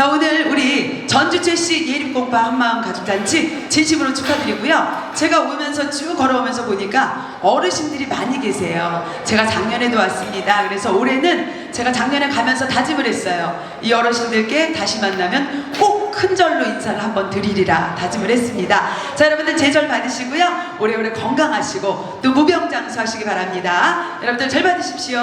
자 오늘 우리 전주채 씨 예림공파 한마음 가족잔치 진심으로 축하드리고요. 제가 오면서 쭉 걸어오면서 보니까 어르신들이 많이 계세요. 제가 작년에도 왔습니다. 그래서 올해는 제가 작년에 가면서 다짐을 했어요. 이 어르신들께 다시 만나면 꼭 큰 절로 인사를 한번 드리리라 다짐을 했습니다. 자 여러분들 제절 받으시고요. 오래오래 건강하시고 또 무병장수하시기 바랍니다. 여러분들 절 받으십시오.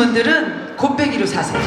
분들은 곱빼기로 사세요.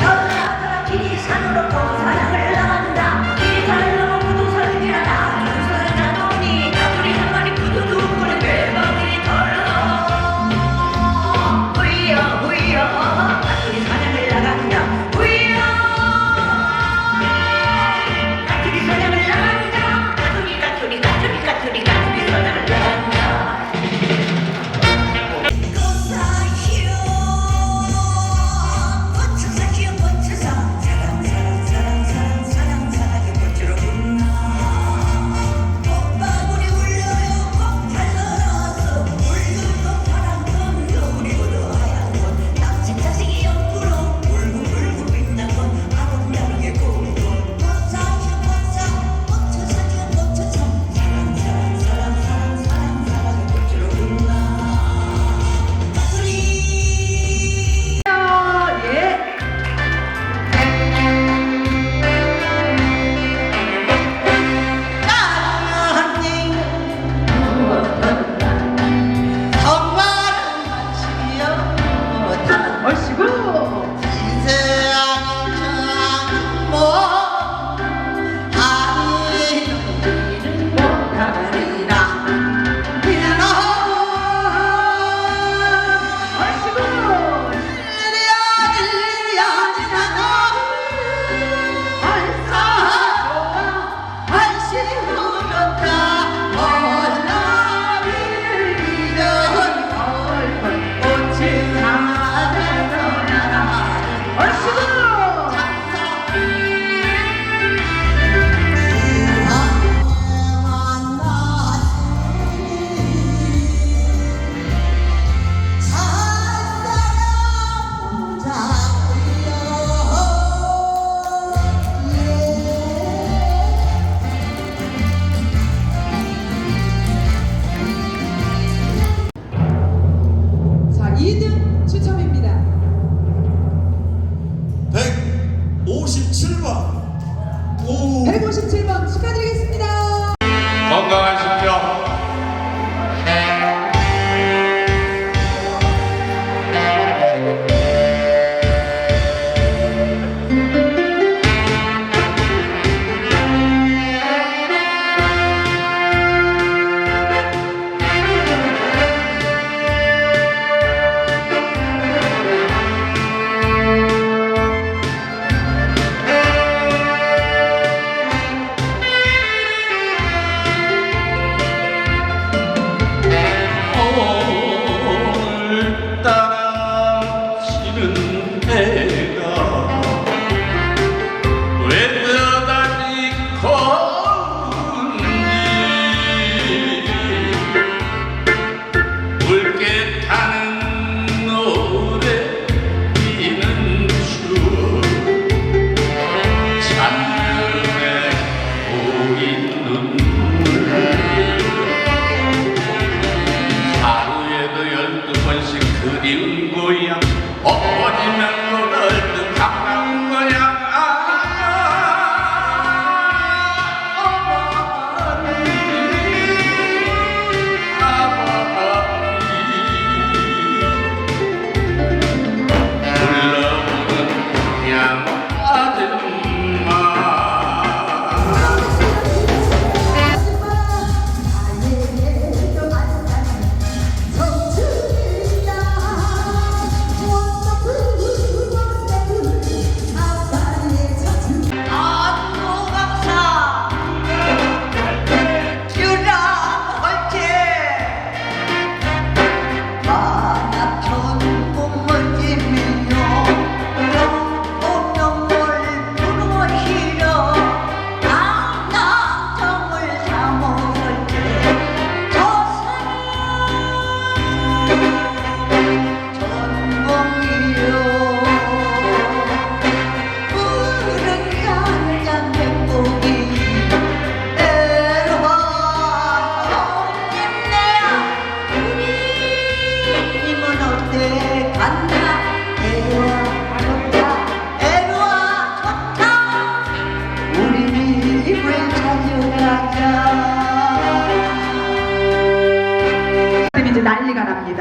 157번 축하드리겠습니다.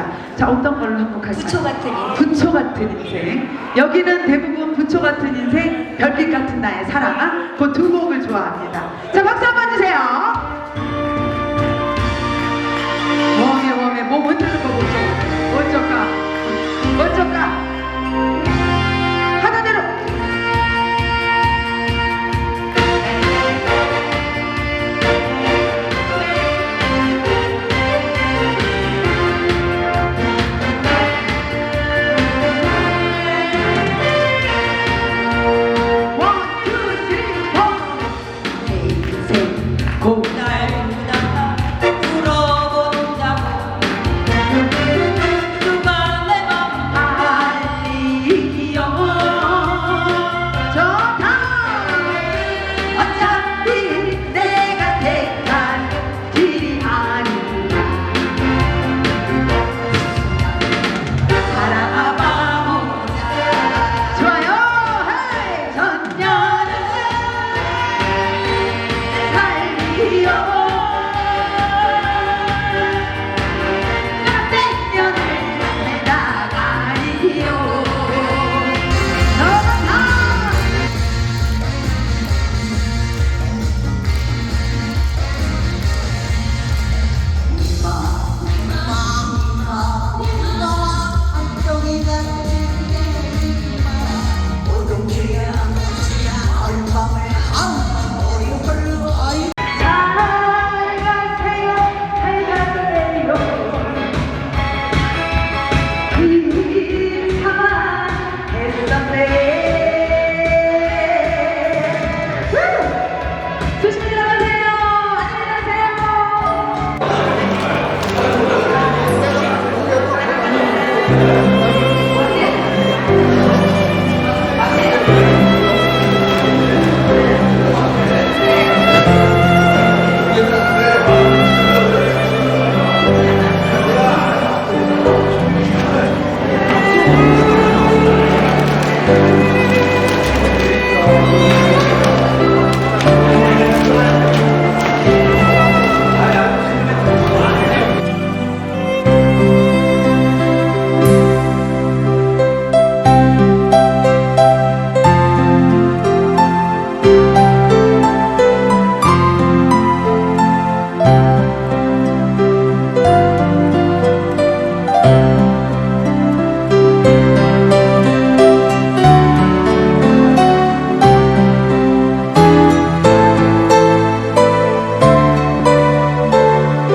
납니다. 자, 어떤 걸로 한곡할까요? 부초 같은 인생. 부초 같은 인생. 여기는 대부분 부초 같은 인생, 별빛 같은 나의 사랑. 그 두 곡을 좋아합니다. 자, 박수 한번 주세요. 웜에 웜에 몸 흔드는 거 보죠. 어쩔까?